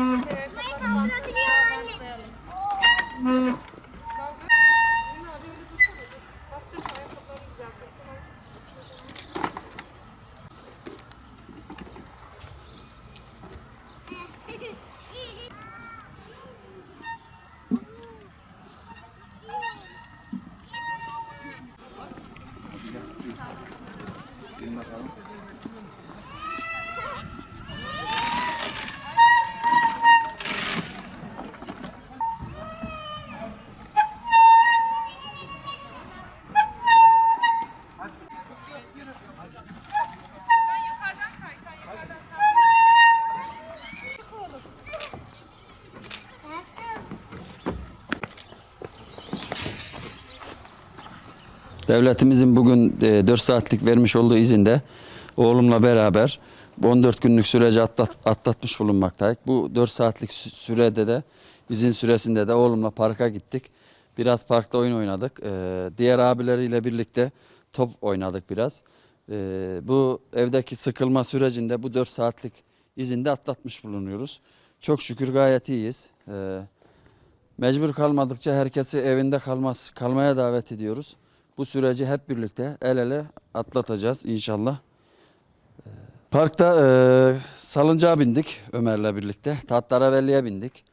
Evet. Kaldırabiliyor anne. Bakalım. Devletimizin bugün e, 4 saatlik vermiş olduğu izinde oğlumla beraber bu 14 günlük süreci atlat, atlatmış bulunmaktayız. Bu 4 saatlik sü- sürede de izin süresinde de oğlumla parka gittik. Biraz parkta oyun oynadık. Ee, diğer abileriyle birlikte top oynadık biraz. Ee, bu evdeki sıkılma sürecinde bu 4 saatlik izinde atlatmış bulunuyoruz. Çok şükür gayet iyiyiz. Mecbur kalmadıkça herkesi evinde kalmaz, kalmaya davet ediyoruz. Bu süreci hep birlikte el ele atlatacağız inşallah. Ee, Parkta e, salıncağa bindik Ömer'le birlikte. Tattaraveli'ye bindik.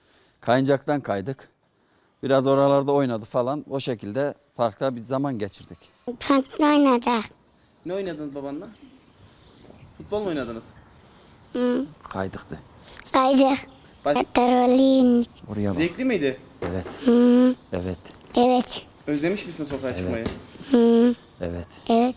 Kayıncaktan kaydık. Biraz oralarda oynadı falan. O şekilde parkta bir zaman geçirdik. Parkta oynadık. Ne oynadınız babanla? Futbol mu oynadınız? Hı. Kaydık de. Kaydık. Baş-. Oraya bak. Zevkli miydi? Evet. Hı. Evet. Evet. Özlemiş misin sokağa çıkmayı? Hı. Evet. Evet.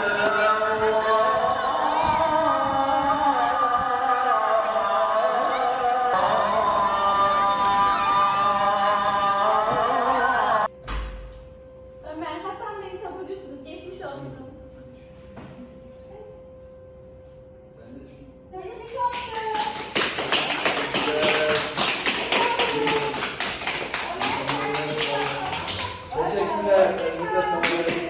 那个，那个什么